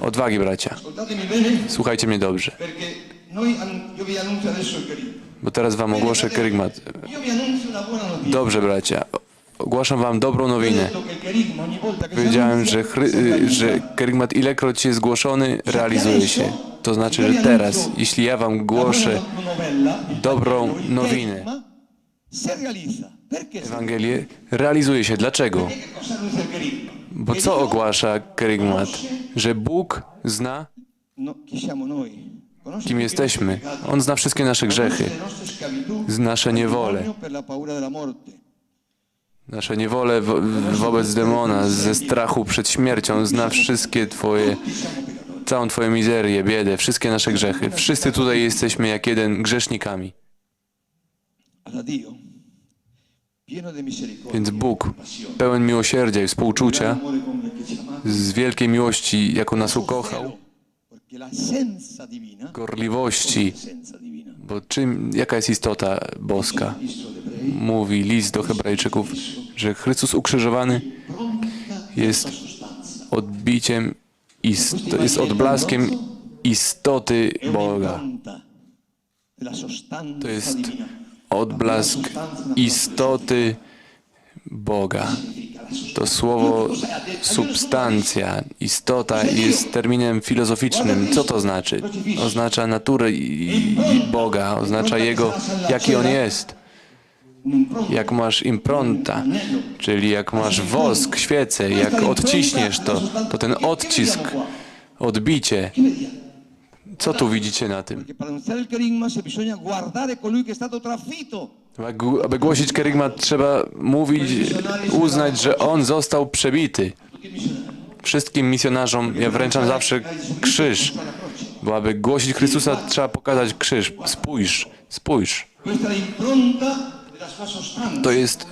Odwagi, bracia. Słuchajcie mnie dobrze, bo teraz wam ogłoszę kerygmat. Dobrze, bracia. Ogłaszam wam dobrą nowinę. Powiedziałem, że, że kerygmat ilekroć jest zgłoszony, realizuje się. To znaczy, że teraz, jeśli ja wam głoszę dobrą nowinę. Ewangelię, realizuje się. Dlaczego? Bo co ogłasza kerygmat? Że Bóg zna, No, kim jesteśmy. On zna wszystkie nasze grzechy, nasze niewole. nasze niewole wo wobec demona, ze strachu przed śmiercią. Zna wszystkie Twoje, całą Twoją mizerię, biedę, wszystkie nasze grzechy. Wszyscy tutaj jesteśmy jak jeden grzesznikami. Więc Bóg, pełen miłosierdzia i współczucia, amato, z wielkiej miłości, jaką nas ukochał, gorliwości, bo czym, jaka jest istota boska? Mówi list do Hebrajczyków, że Chrystus ukrzyżowany jest odbiciem, jest odblaskiem istoty Boga. To jest. Odblask istoty Boga. To słowo substancja, istota jest terminem filozoficznym. Co to znaczy? Oznacza naturę Boga, oznacza Jego, jaki On jest. Jak masz impronta, czyli jak masz wosk, świecę, jak odciśniesz to, to ten odcisk, odbicie. Co tu widzicie na tym? Aby- głosić kerygmat, trzeba mówić, uznać, że On został przebity. Wszystkim misjonarzom ja wręczam zawsze krzyż, bo aby głosić Chrystusa, trzeba pokazać krzyż. Spójrz, spójrz. To jest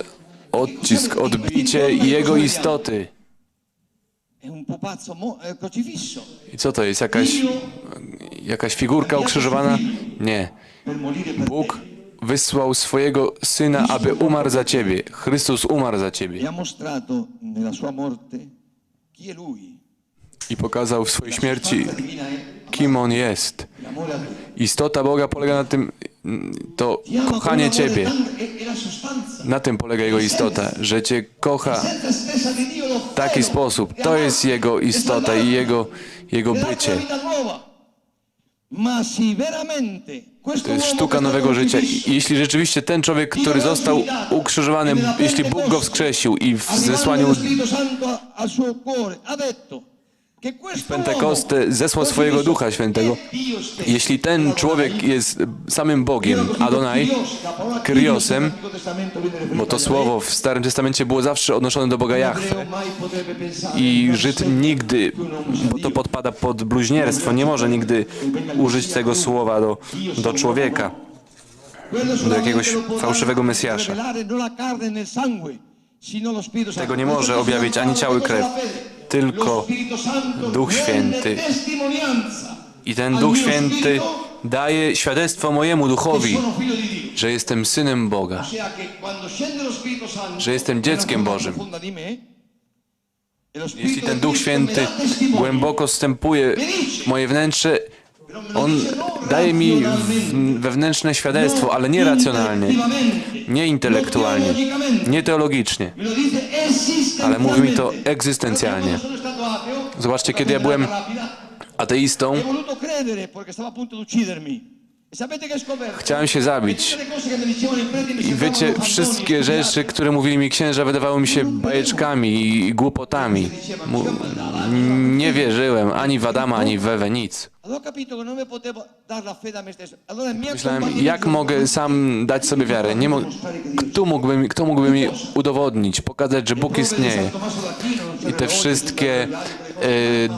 odcisk, odbicie Jego istoty. È un pupazzo mo- eh, crocifisso I co to jest? Jakaś, jakaś figurka ukrzyżowana? Nie. Bóg wysłał swojego Syna, aby umarł za Ciebie. Chrystus umarł za Ciebie. I pokazał w swojej śmierci, kim On jest. Istota Boga polega na tym, to kochanie Ciebie. Na tym polega Jego istota, że Cię kocha w taki sposób. To jest Jego istota i Jego, Jego bycie. To jest sztuka nowego życia. jeśli rzeczywiście ten człowiek, który został ukrzyżowany, jeśli Bóg go wskrzesił i w zesłaniu Pentekoste zesłał swojego Ducha Świętego. Jeśli ten człowiek jest samym Bogiem, Adonai, Kyriosem, bo to słowo w Starym Testamencie było zawsze odnoszone do Boga Jahwe. I Żyd nigdy, bo to podpada pod bluźnierstwo, nie może nigdy użyć tego słowa do, do człowieka. do jakiegoś fałszywego Mesjasza. Tego nie może objawić ani ciało i krew, tylko Duch Święty. I ten Duch Święty daje świadectwo mojemu duchowi, że jestem synem Boga. że jestem dzieckiem Bożym. Jeśli ten Duch Święty głęboko wstępuje w moje wnętrze, On daje mi wewnętrzne świadectwo, ale nie racjonalnie, nie intelektualnie, nie teologicznie, ale mówi mi to egzystencjalnie. Zobaczcie, kiedy ja byłem ateistą, chciałem się zabić. I wiecie, wszystkie rzeczy, które mówili mi księża, wydawały mi się bajeczkami i głupotami. Mu- nie wierzyłem ani w Adama, ani w Ewę, nic. Myślałem, jak mogę sam dać sobie wiarę? Nie mo- kto, mógłby mi, kto mógłby mi udowodnić, pokazać, że Bóg istnieje? I te wszystkie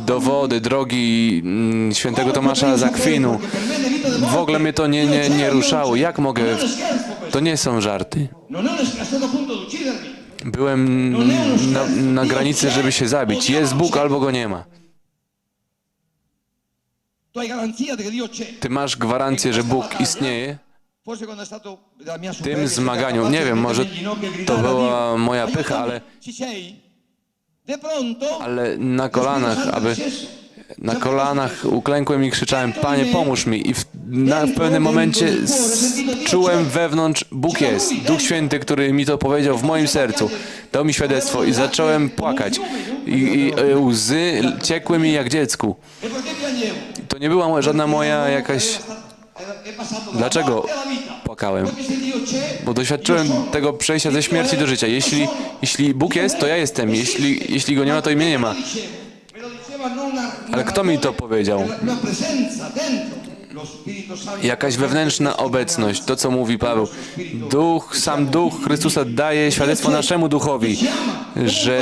dowody, drogi mm, świętego Tomasza z Akwinu, w ogóle mnie to nie, nie, nie ruszało. Jak mogę... To nie są żarty. Byłem na, na granicy, żeby się zabić. Jest Bóg albo go nie ma. Ty masz gwarancję, że Bóg istnieje? W tym zmaganiu, nie wiem, może to była moja pycha, ale, ale na kolanach, aby Na kolanach uklękłem i krzyczałem, Panie, pomóż mi. I w, na, w pewnym momencie czułem wewnątrz, Bóg jest, Duch Święty, który mi to powiedział w moim sercu. Dał mi świadectwo i zacząłem płakać. I, i e, łzy ciekły mi jak dziecku. To nie była żadna moja jakaś... Dlaczego płakałem? Bo doświadczyłem tego przejścia ze śmierci do życia. Jeśli, jeśli Bóg jest, to ja jestem. Jeśli, jeśli Go nie ma, to i mnie nie ma. Ale kto mi to powiedział? Jakaś wewnętrzna obecność, to co mówi Paweł. Duch, sam Duch Chrystusa daje świadectwo naszemu duchowi, że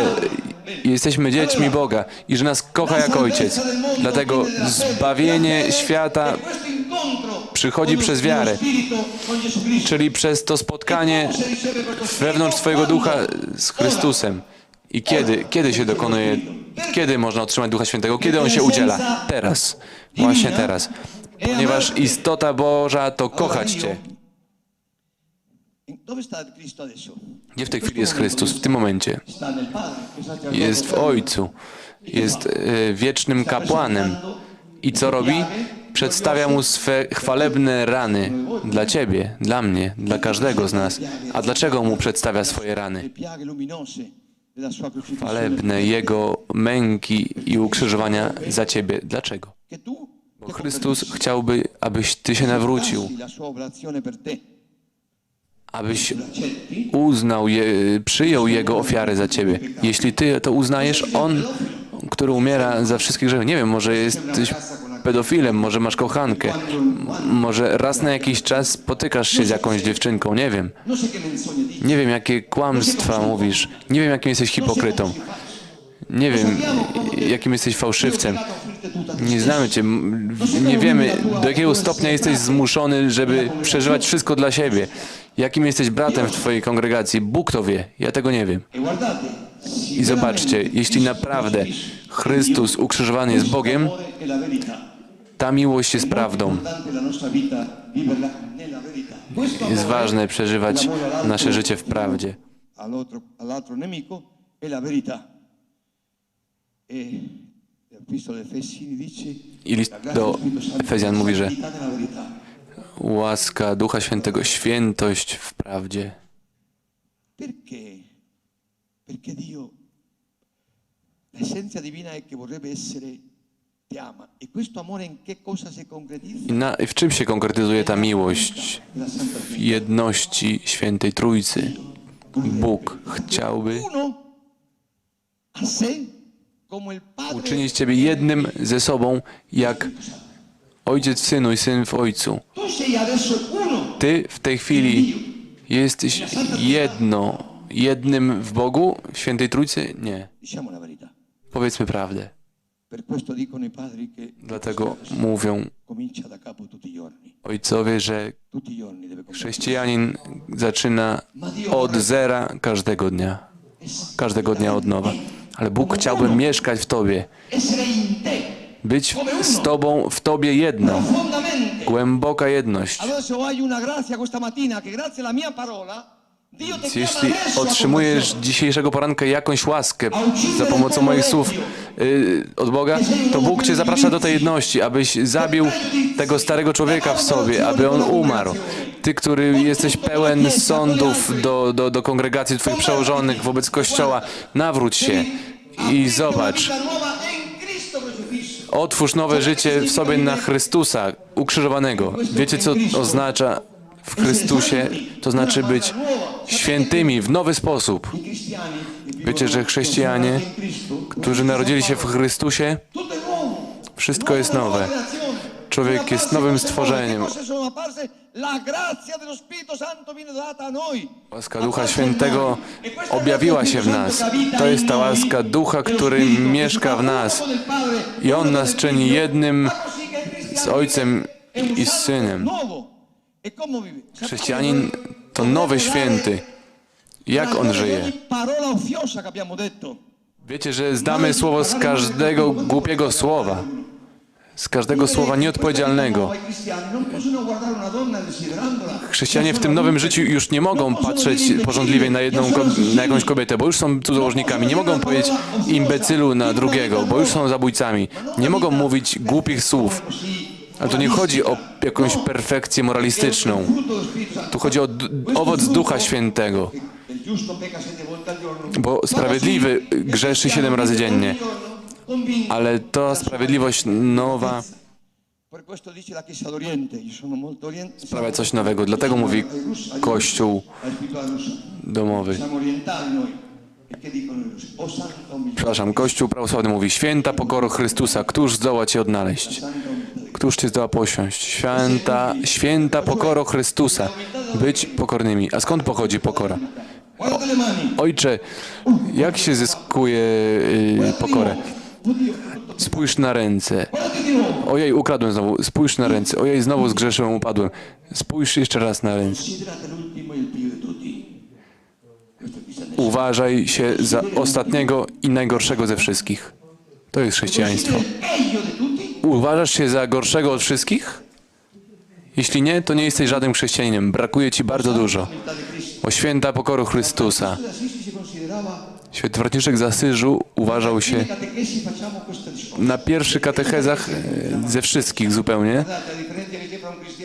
jesteśmy dziećmi Boga i że nas kocha jak Ojciec. Dlatego zbawienie świata przychodzi przez wiarę, czyli przez to spotkanie wewnątrz Twojego ducha z Chrystusem. I kiedy, kiedy się dokonuje, kiedy można otrzymać Ducha Świętego? Kiedy On się udziela? Teraz. Właśnie teraz. Ponieważ istota Boża to kochać Cię. Gdzie w tej chwili jest Chrystus? W tym momencie. Jest w Ojcu. Jest e, wiecznym kapłanem. I co robi? Przedstawia mu swe chwalebne rany dla Ciebie, dla mnie, dla każdego z nas. A dlaczego mu przedstawia swoje rany? Chwalebne Jego męki i ukrzyżowania za Ciebie. Dlaczego? Bo Chrystus chciałby, abyś Ty się nawrócił, abyś uznał, je, przyjął Jego ofiarę za Ciebie. Jeśli Ty to uznajesz, On, który umiera za wszystkich grzechów, nie wiem, może jesteś pedofilem, może masz kochankę, może raz na jakiś czas spotykasz się z jakąś dziewczynką, nie wiem. Nie wiem, jakie kłamstwa mówisz, nie wiem, jakim jesteś hipokrytą, nie wiem, jakim jesteś fałszywcem. Nie znamy Cię, nie wiemy, do jakiego stopnia jesteś zmuszony, żeby przeżywać wszystko dla siebie. Jakim jesteś bratem w Twojej kongregacji, Bóg to wie, ja tego nie wiem. I zobaczcie, jeśli naprawdę Chrystus ukrzyżowany jest Bogiem, ta miłość jest prawdą. Jest ważne przeżywać nasze życie w prawdzie. I list do Efezjan mówi, że łaska Ducha Świętego, świętość w prawdzie. Perché Dio, l'essenza divina è che vorrebbe essere, concretizza? I na, w czym się konkretyzuje ta miłość? W jedności Świętej Trójcy. Bóg chciałby uczynić Ciebie jednym ze sobą, jak Ojciec w Synu i Syn w Ojcu. Uno. Ty w tej chwili jesteś jedno, jednym w Bogu, w Świętej Trójcy? Nie. Powiedzmy prawdę. Dlatego mówią ojcowie, że chrześcijanin zaczyna od zera każdego dnia. Każdego dnia od nowa. Ale Bóg chciałby mieszkać w Tobie, być z Tobą, w Tobie jedno. Głęboka jedność. Jeśli otrzymujesz dzisiejszego poranka jakąś łaskę za pomocą moich słów yy, od Boga, to Bóg Cię zaprasza do tej jedności, abyś zabił tego starego człowieka w sobie, aby on umarł. Ty, który jesteś pełen sądów do, do, do kongregacji Twoich przełożonych wobec Kościoła, nawróć się i zobacz. Otwórz nowe życie w sobie na Chrystusa ukrzyżowanego. Wiecie, co oznacza w Chrystusie? To znaczy być świętymi w nowy sposób. Wiecie, że chrześcijanie, którzy narodzili się w Chrystusie, wszystko jest nowe. Człowiek jest nowym stworzeniem. Łaska Ducha Świętego objawiła się w nas. To jest ta łaska Ducha, który mieszka w nas. I On nas czyni jednym z Ojcem i z Synem. Chrześcijanin to nowy święty. Jak on żyje? Wiecie, że zdamy słowo z każdego głupiego słowa. z każdego słowa nieodpowiedzialnego. Chrześcijanie w tym nowym życiu już nie mogą patrzeć porządliwie na, jedną, na jakąś kobietę, bo już są cudzołożnikami. Nie mogą powiedzieć imbecylu na drugiego, bo już są zabójcami. Nie mogą mówić głupich słów. Ale tu nie chodzi o jakąś perfekcję moralistyczną. Tu chodzi o owoc Ducha Świętego. Bo sprawiedliwy grzeszy siedem razy dziennie, ale ta sprawiedliwość nowa sprawia coś nowego. Dlatego mówi Kościół domowy. O Przepraszam, Kościół prawosławny mówi Święta pokoro Chrystusa, któż zdoła Cię odnaleźć? Któż Cię zdoła posiąść? Święta, święta pokoro Chrystusa, być pokornymi. A skąd pochodzi pokora? mani. Ojcze, jak się zyskuje y, pokorę? Spójrz na ręce. Ojej, ukradłem znowu. Spójrz na ręce. Ojej, znowu zgrzeszyłem, upadłem. Spójrz jeszcze raz na ręce. Uważaj się za ostatniego i najgorszego ze wszystkich. To jest chrześcijaństwo. Uważasz się za gorszego od wszystkich? Jeśli nie, to nie jesteś żadnym chrześcijaninem. Brakuje ci bardzo dużo. O święta pokoru Chrystusa. Święty Franciszek z Asyżu uważał się na pierwszych katechezach e, ze wszystkich zupełnie.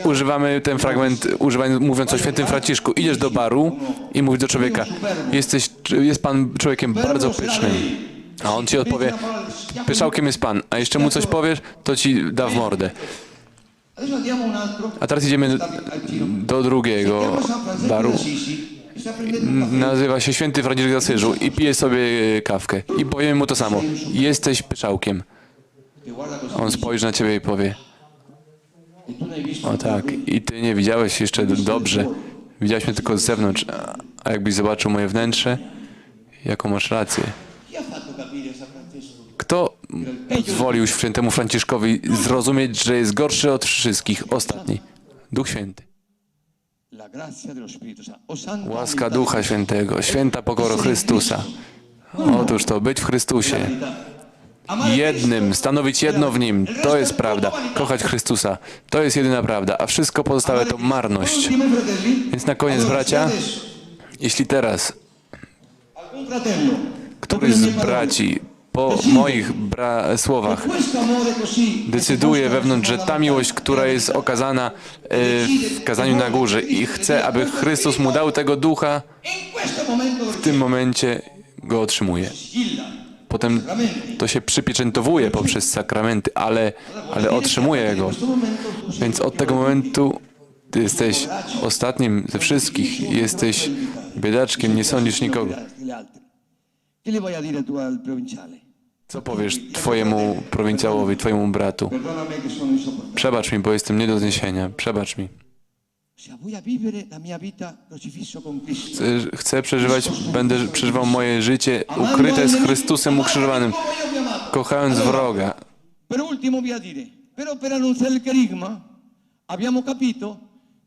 Używamy ten fragment, używając, mówiąc o świętym Franciszku. Idziesz do baru i mówisz do człowieka, jesteś, jest pan człowiekiem bardzo pysznym. A on ci odpowie, pyszałkiem jest pan, a jeszcze mu coś powiesz, to ci da w mordę. A teraz idziemy do drugiego baru. Nazywa się Święty Franciszek z Asyżu i pije sobie kawkę. I powiemy mu to samo. Jesteś pyszałkiem. On spojrzy na ciebie i powie, E tu ne hai visto. O tak, i ty nie widziałeś jeszcze dobrze. Widziałeś mnie tylko z zewnątrz, a- jakbyś zobaczył moje wnętrze, jaką masz rację. Kto pozwolił świętemu Franciszkowi zrozumieć, że jest gorszy od wszystkich, ostatni? Duch Święty. Łaska Ducha Świętego, święta pokoro Chrystusa. Otóż to, być w Chrystusie. Jednym, stanowić jedno w Nim, to jest prawda. Kochać Chrystusa, to jest jedyna prawda, a wszystko pozostałe to marność. Więc na koniec, bracia, jeśli teraz któryś z braci po moich słowach decyduje wewnątrz, że ta miłość, która jest okazana e, w kazaniu na górze i chce, aby Chrystus mu dał tego ducha, w tym momencie go otrzymuje. Potem to się przypieczętowuje poprzez sakramenty, ale, ale otrzymuje go. Więc od tego momentu ty jesteś ostatnim ze wszystkich. Jesteś biedaczkiem, nie sądzisz nikogo. Co powiesz twojemu prowincjałowi, twojemu bratu? Przebacz mi, bo jestem nie do zniesienia. Przebacz mi. Chcę, przeżywać, będę przeżywał moje życie ukryte z Chrystusem ukrzyżowanym, kochając wroga. Per ultimo vi a dire, però per annunciare il kerygma abbiamo capito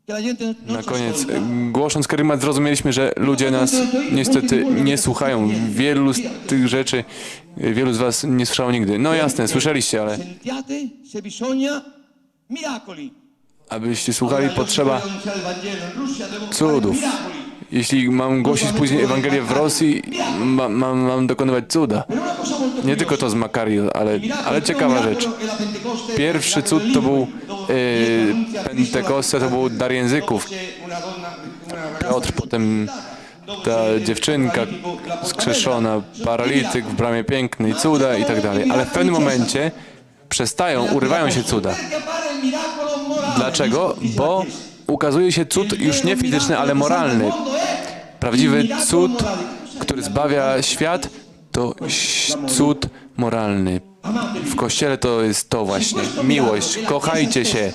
che la gente non Na koniec, ascolta. głosząc Karymat, zrozumieliśmy, że ludzie nas niestety nie słuchają. Wielu z tych rzeczy, wielu z was nie słyszało nigdy. No jasne, słyszeliście, ale Sentiate se bisogna miracoli. Abyście słuchali, potrzeba cudów. Jeśli mam głosić później Ewangelię w Rosji, ma, mam, mam dokonywać cuda. Nie tylko to z Makario, ale, ale ciekawa rzecz. Pierwszy cud to był e, Pentekoste, to był dar języków. Piotr, potem ta dziewczynka skrzeszona, paralityk w bramie pięknej, cuda i tak dalej. Ale w pewnym momencie przestają, urywają się cuda. Dlaczego? Bo ukazuje się cud już nie fizyczny, ale moralny. Prawdziwy cud, który zbawia świat, to cud moralny. W Kościele to jest to właśnie. Miłość. Kochajcie się.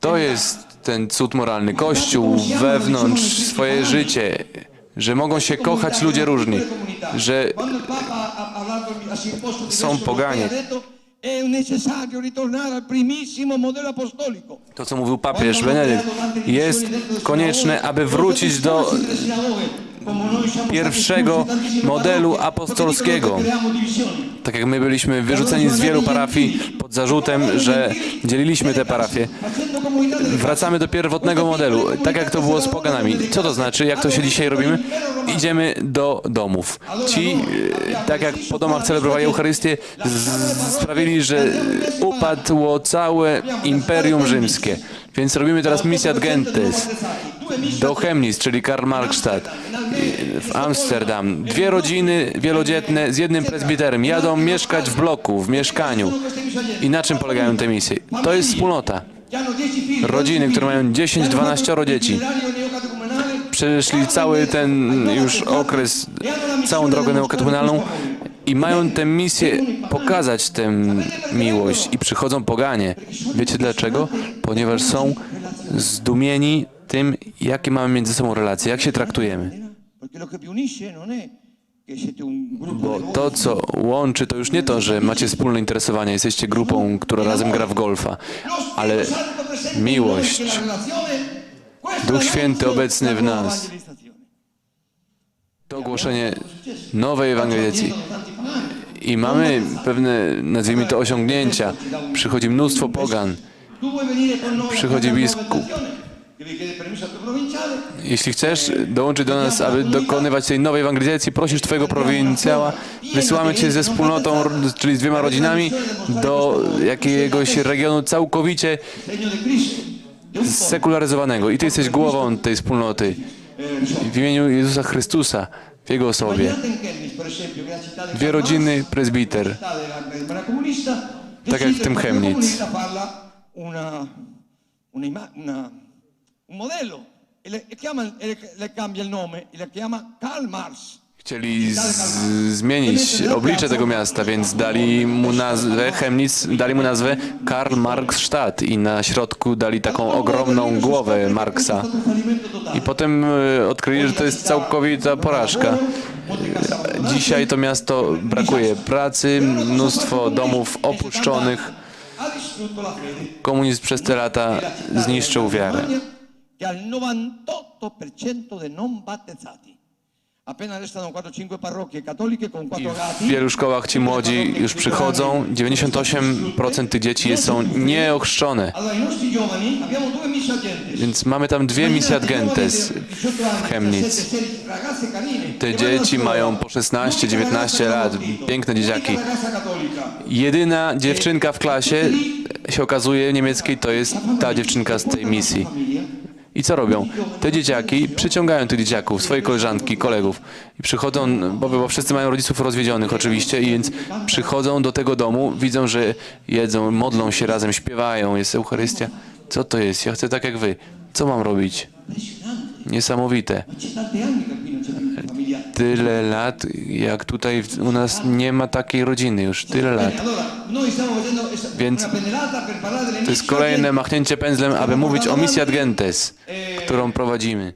To jest ten cud moralny. Kościół wewnątrz swoje życie. Że mogą się kochać ludzie różni. Że są poganie. To, co mówił papież Benedykt, jest konieczne, aby wrócić do, pierwszego modelu apostolskiego. Tak jak my byliśmy wyrzuceni z wielu parafii pod zarzutem, że dzieliliśmy te parafie. Wracamy do pierwotnego modelu, tak jak to było z poganami. Co to znaczy, jak to się dzisiaj robimy? Idziemy do domów. Ci, e, tak jak po domach celebrowali Eucharystię, sprawili, że upadło całe Imperium Rzymskie. Więc robimy teraz misjat gentes do Chemnitz, czyli Karl Marxstadt, i- w Amsterdam. Dwie rodziny wielodzietne z jednym presbiterem jadą mieszkać w bloku, w mieszkaniu. I na czym polegają te misje? To jest wspólnota. che hanno 10 figli, Rodziny, które mają 10-12 dzieci. Przeszli cały ten już okres, całą drogę neokatechumenalną i mają tę misję pokazać tę miłość i przychodzą poganie. Wiecie dlaczego? Ponieważ są zdumieni tym, jakie mamy między sobą relacje, jak się traktujemy. Bo di to, co łączy, to już nie to, że macie wspólne interesowania, jesteście grupą, która razem gra w golfa, ale miłość, Duch Święty obecny w nas. to ogłoszenie nowej ewangelizacji. I mamy pewne, nazwijmy to, osiągnięcia. Przychodzi mnóstwo pogan. Przychodzi biskup. Jeśli chcesz dołączyć do nas, aby dokonywać tej nowej ewangelizacji, prosisz Twojego prowincjała, wysyłamy Cię ze wspólnotą, czyli z dwiema rodzinami, do jakiegoś regionu całkowicie sekularyzowanego. I Ty jesteś głową tej wspólnoty. W imieniu Jezusa Chrystusa, w Jego osobie. Dwie rodziny, presbiter. tak jak w tym Chemnitz. Un modello e le, e chiama, e le, le cambia il nome e le chiama Karl Marx. Chcieli z, zmienić oblicze tego miasta, więc dali mu nazwę Chemnitz, dali mu nazwę Karl Marxstadt i na środku dali taką ogromną głowę Marksa. I potem e, odkryli, że to jest całkowita porażka. E, Dzisiaj to miasto brakuje pracy, mnóstwo domów opuszczonych. Ha distrutto la fede. Komunizm przez te lata zniszczył wiarę. Che ha il 98% dei non battezzati. Appena restano 4-5 parrocchie cattoliche con 4 W wielu szkołach ci młodzi już przychodzą. 98% tych dzieci są nieochrzczone. Więc mamy tam dwie misjat gentes w carine. Te dzieci mają po 16-19 lat, piękne dzieciaki. Jedyna dziewczynka w klasie się okazuje niemieckiej to jest ta dziewczynka z tej misji. I co robią? Te dzieciaki przyciągają tych dzieciaków, swoje koleżanki, kolegów. I przychodzą, bo, bo wszyscy mają rodziców rozwiedzionych oczywiście, i więc przychodzą do tego domu, widzą, że jedzą, modlą się razem, śpiewają, jest Eucharystia. Co to jest? Ja chcę tak jak wy. Co mam robić? Niesamowite. Tyle lat, jak tutaj u nas nie ma takiej rodziny już. Tyle lat. Stiamo facendo esa- Więc To jest kolejne machnięcie pędzlem, aby mówić o misji Gentes, którą prowadzimy.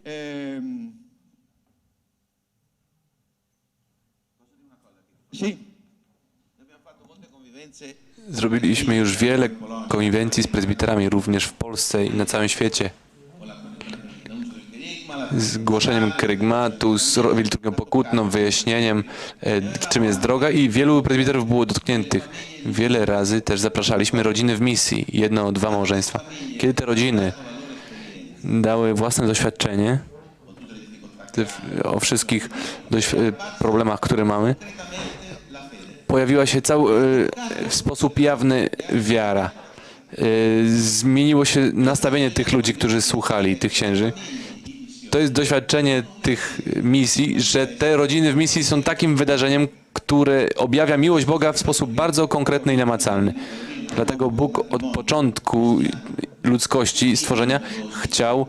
Sì, Zrobiliśmy już wiele konwencji z prezbiterami, również w Polsce i na całym świecie. Z głoszeniem kerygmatu, z liturgią pokutną, wyjaśnieniem, e, czym jest droga i wielu prezbiterów było dotkniętych. Wiele razy też zapraszaliśmy rodziny w misji, jedno, dwa małżeństwa. Kiedy te rodziny dały własne doświadczenie o wszystkich problemach, które mamy, pojawiła się cały, e, w sposób jawny wiara. E, Zmieniło się nastawienie tych ludzi, którzy słuchali tych księży. To jest doświadczenie tych misji, że te rodziny w misji są takim wydarzeniem, które objawia miłość Boga w sposób bardzo konkretny i namacalny. Dlatego Bóg od początku ludzkości, stworzenia chciał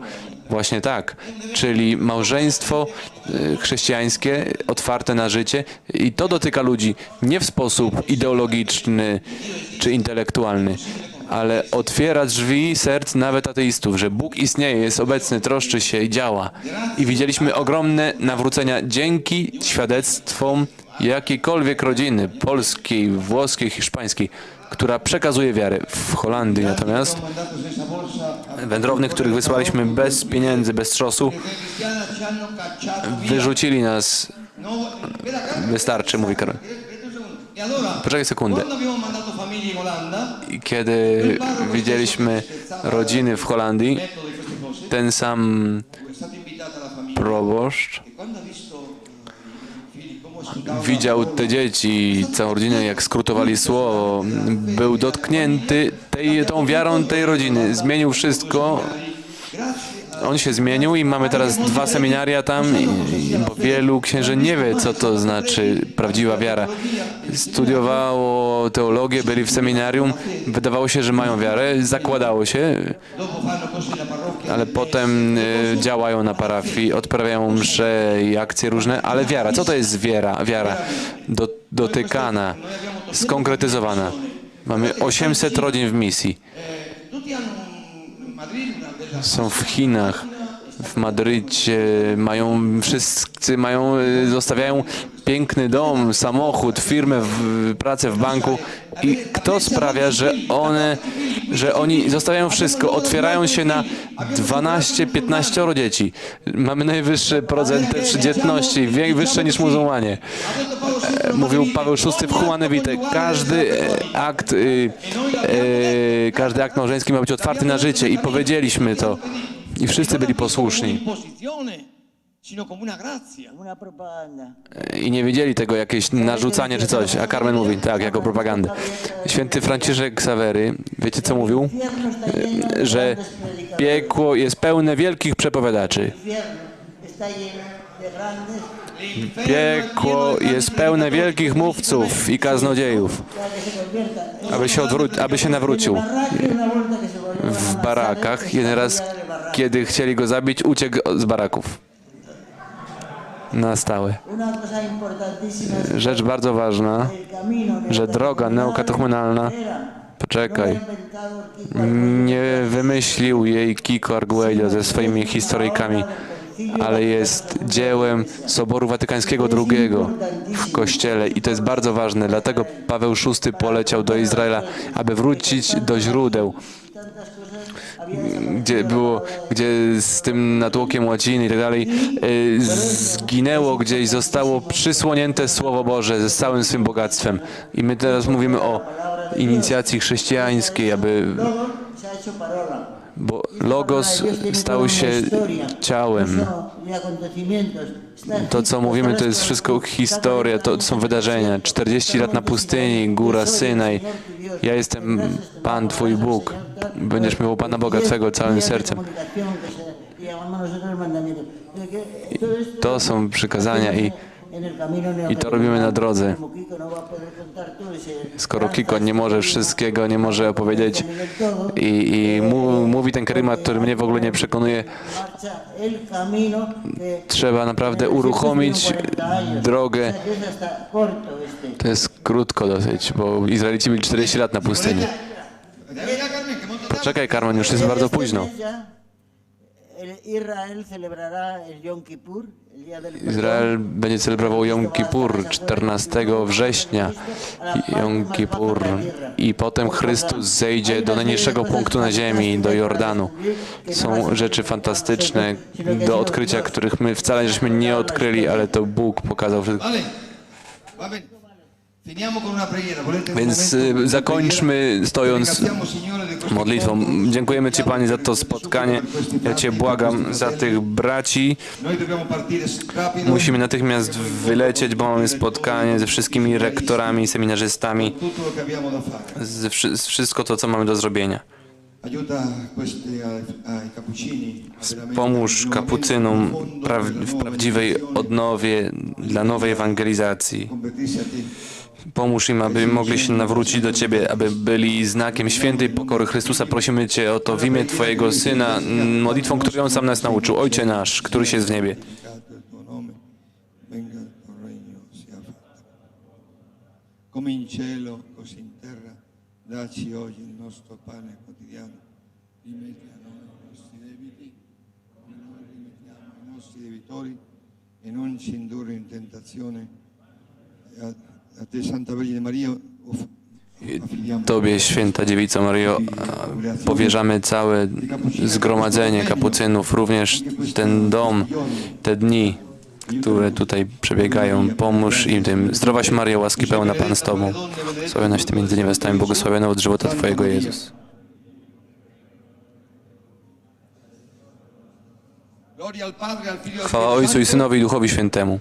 właśnie tak, czyli małżeństwo e, chrześcijańskie, otwarte na życie i to dotyka ludzi nie w sposób ideologiczny czy intelektualny, ale otwiera drzwi serc nawet ateistów, że Bóg istnieje, jest obecny, troszczy się i działa. I widzieliśmy ogromne nawrócenia dzięki świadectwom jakiejkolwiek rodziny, polskiej, włoskiej, hiszpańskiej, która przekazuje wiarę. W Holandii natomiast wędrownych, których wysłaliśmy bez pieniędzy, bez trzosu, wyrzucili nas. Wystarczy, mówi Karol. Poczekaj sekundę. kiedy widzieliśmy rodziny w Holandii, ten sam proboszcz e sputavano widział te dzieci, całą rodzinę, jak skrutowali słowo, był dotknięty tej, tą wiarą tej rodziny. Zmienił wszystko. On się zmienił i mamy teraz dwa seminaria tam, i, i- bo wielu księży nie wie, co to znaczy prawdziwa wiara. Studiowało teologię, byli w seminarium, wydawało się, że mają wiarę, zakładało się, ale potem y, działają na parafii, odprawiają msze i akcje różne, ale wiara, co to jest wiara? Wiara do, dotykana, skonkretyzowana. Mamy 800 rodzin w misji. Są w Chinach, w Madrycie, mają wszyscy mają, y, zostawiają piękny dom, samochód, firmę, w, pracę w banku i kto sprawia, że one, że oni zostawiają wszystko, otwierają się na 12-15 dzieci. Mamy najwyższe procenty przy dzietności, wyższe niż muzułmanie. E, Mówił Paweł VI w Humane. Każdy e, akt, y, e, każdy akt małżeński ma być otwarty na życie i powiedzieliśmy to. I wszyscy byli posłuszni. I nie wiedzieli tego jakieś narzucanie czy coś. A Carmen mówi, tak, jako propagandę. Święty Franciszek Ksawery, wiecie co mówił? Że piekło jest pełne wielkich przepowiadaczy. Piekło jest pełne wielkich mówców i kaznodziejów. Aby się, aby się nawrócił. W barakach. Jeden raz, kiedy chcieli go zabić, uciekł z baraków. Na stałe. Rzecz bardzo ważna, że droga neokatechumenalna, poczekaj, nie wymyślił jej Kiko Arguello ze swoimi historyjkami, ale jest dziełem Soboru Watykańskiego II w Kościele i to jest bardzo ważne. Dlatego Paweł VI poleciał do Izraela, aby wrócić do źródeł, gdzie było, gdzie z tym natłokiem łaciny i tak dalej y, zginęło gdzieś, zostało przysłonięte Słowo Boże ze całym swym bogactwem. I my teraz mówimy o inicjacji chrześcijańskiej, aby Bo Logos stał się ciałem. To, co mówimy, to jest wszystko historia, to są wydarzenia. 40 lat na pustyni, góra Synaj. Ja jestem Pan, Twój Bóg. Będziesz miał Pana Boga Twego całym sercem. To są przykazania i i to robimy na drodze. Skoro Kiko nie może wszystkiego, nie może opowiedzieć i, i mu, mówi ten karymat, który mnie w ogóle nie przekonuje, trzeba naprawdę uruchomić drogę. To jest krótko dosyć, bo Izraelici byli 40 lat na pustyni. Poczekaj, Karman, już jest bardzo późno. Israel celebrará el Yom Kippur. Izrael będzie celebrował Jom Kippur 14 września. Jom Kippur. I potem Chrystus zejdzie do najniższego punktu na ziemi, do Jordanu. Są rzeczy fantastyczne do odkrycia, których my wcale żeśmy nie odkryli, ale to Bóg pokazał wszystko. Więc y, zakończmy stojąc modlitwą. Dziękujemy Ci Panie za to spotkanie. Ja Cię błagam za tych braci. Musimy natychmiast wylecieć, bo mamy spotkanie ze wszystkimi rektorami, seminarzystami, z, wszy- z wszystko to, co mamy do zrobienia. Pomóż kapucynom w prawdziwej odnowie dla nowej ewangelizacji. Pomóż im, aby mogli się nawrócić do Ciebie, aby byli znakiem świętej pokory Chrystusa. Prosimy Cię o to w imię Twojego Syna, modlitwą, którą sam nas nauczył. Ojcze nasz, któryś jest w niebie. Come in cielo, in terra, oggi il nostro pane quotidiano, i debiti, ai nostri debitori, e non ci indurre in tentazione. E a, a te, Santa Vergine Maria, uff- Tobie, święta Dziewico Mario, powierzamy całe zgromadzenie kapucynów, również ten dom, te dni, które tutaj przebiegają. Pomóż im tym. Zdrowaś Maria, łaski pełna Pan z Tobą. Sławionaś Ty między niewiastami, błogosławiona od żywota Twojego Jezus. Chwała Ojcu i. Synowi i Duchowi Świętemu.